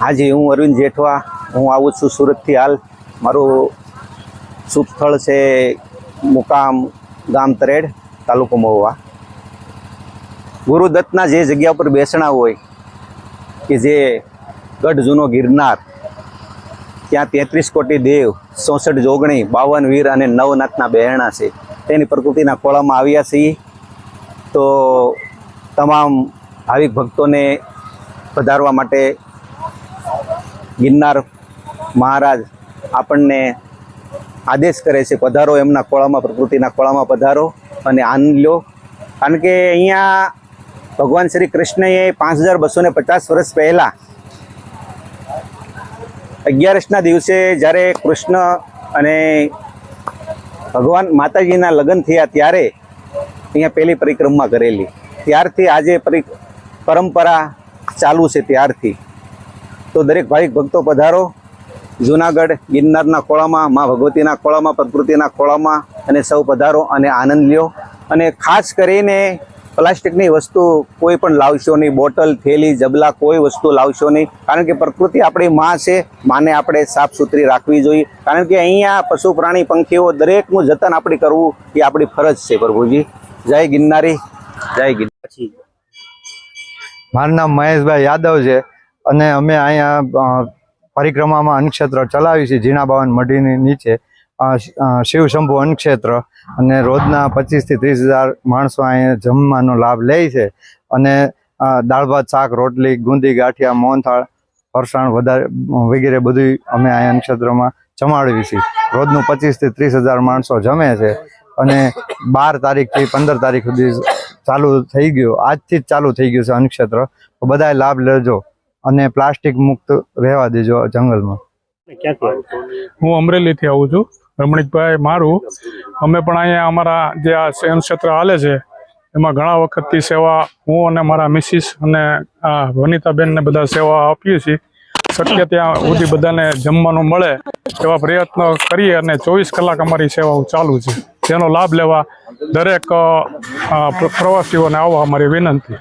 હાજી, હું અરવિંદ જેઠવા. હું આવું છું સુરતથી હાલ. મારું શુભ સ્થળ છે મુકામ ગામ તરેડ, તાલુકો મહુવા. ગુરુદત્તના જે જગ્યા ઉપર બેસણા હોય, કે જે ગઢ જૂનો ગિરનાર, ત્યાં તેત્રીસ કોટી દેવ, ચોસઠ જોગણી, બાવન વીર અને નવનાથના બહેરણા છે. તેની પ્રકૃતિના ખોળામાં આવ્યા છીએ. તો તમામ ભાવિક ભક્તોને પધારવા માટે ગિરનાર મહારાજ આપણને આદેશ કરે છે પધારો એમના ખોળામાં, પ્રકૃતિના ખોળામાં પધારો અને આનંદ લો કારણ કે અહીંયા ભગવાન શ્રી કૃષ્ણએ પાંચ હજાર બસો પચાસ વર્ષ પહેલાં અગિયારસના દિવસે જ્યારે કૃષ્ણ અને ભગવાન માતાજીના લગ્ન થયા ત્યારે અહીંયા પહેલી પરિક્રમા કરેલી. ત્યારથી આજે પરિ, પરંપરા ચાલુ છે ત્યારથી. તો દરેક ભાવિક ભક્તો પધારો. જુનાગઢ, ગિરનારના ખોળામાં, મા ભગવતીના ખોળામાં, પ્રકૃતિના ખોળામાં અને સૌ પધારો અને આનંદ લ્યો. અને ખાસ કરીને પ્લાસ્ટિકની વસ્તુ કોઈ પણ લાવશો નહીં, બોટલ, થેલી, જબલા, કોઈ વસ્તુ લાવશો નહીં. કારણ કે પ્રકૃતિ આપણી માં છે, માને આપણે સાફ સુથરી રાખવી જોઈએ. કારણ કે અહીંયા પશુ, પ્રાણી, પંખીઓ દરેકનું જતન આપણે કરવું એ આપણી ફરજ છે, પ્રભુજી. જય ગિરનારી, જય ગિરનાર મારું નામ મહેશભાઈ યાદવ છે અને અમે અહીંયા પરિક્રમામાં અન્નક્ષેત્ર ચલાવી છીએ જીણાબાવન મઢીની નીચે શિવશંભુ અન્નક્ષેત્ર. અને રોજના પચીસથી ત્રીસ હજાર માણસો અહીંયા જમવાનો લાભ લે છે. અને દાળ ભાત, શાક, રોટલી, ગુંદી, ગાંઠિયા, મોહનથાળ, ફરસાણ વધારે વગેરે બધું અમે અહીંયા અન્નક્ષેત્રમાં જમાડવી છીએ રોજનું પચીસથી ત્રીસ હજાર માણસો જમે છે. અને બાર તારીખથી પંદર તારીખ સુધી ચાલુ થઈ ગયું. આજથી જ ચાલુ થઈ ગયું છે અન્નક્ષેત્ર. તો બધાએ લાભ લેજો અને પ્લાસ્ટિક મુક્ત રહેવા દેજો જંગલમાં. હું અમરેલીથી આવું છું. રમણીકભાઈ મારું. અમે પણ અહીંયા અમારા જે આ ક્ષેત્ર હાલે છે એમાં ઘણા વખતથી સેવા હું અને મારા મિસિસ અને આ વનિતાબેનને બધા સેવા આપીએ છીએ. શક્ય ત્યાં સુધી બધાને જમવાનું મળે એવા પ્રયત્નો કરીએ અને ચોવીસ કલાક અમારી સેવાઓ ચાલુ છે. તેનો લાભ લેવા દરેક પ્રવાસીઓને આવવા અમારી વિનંતી.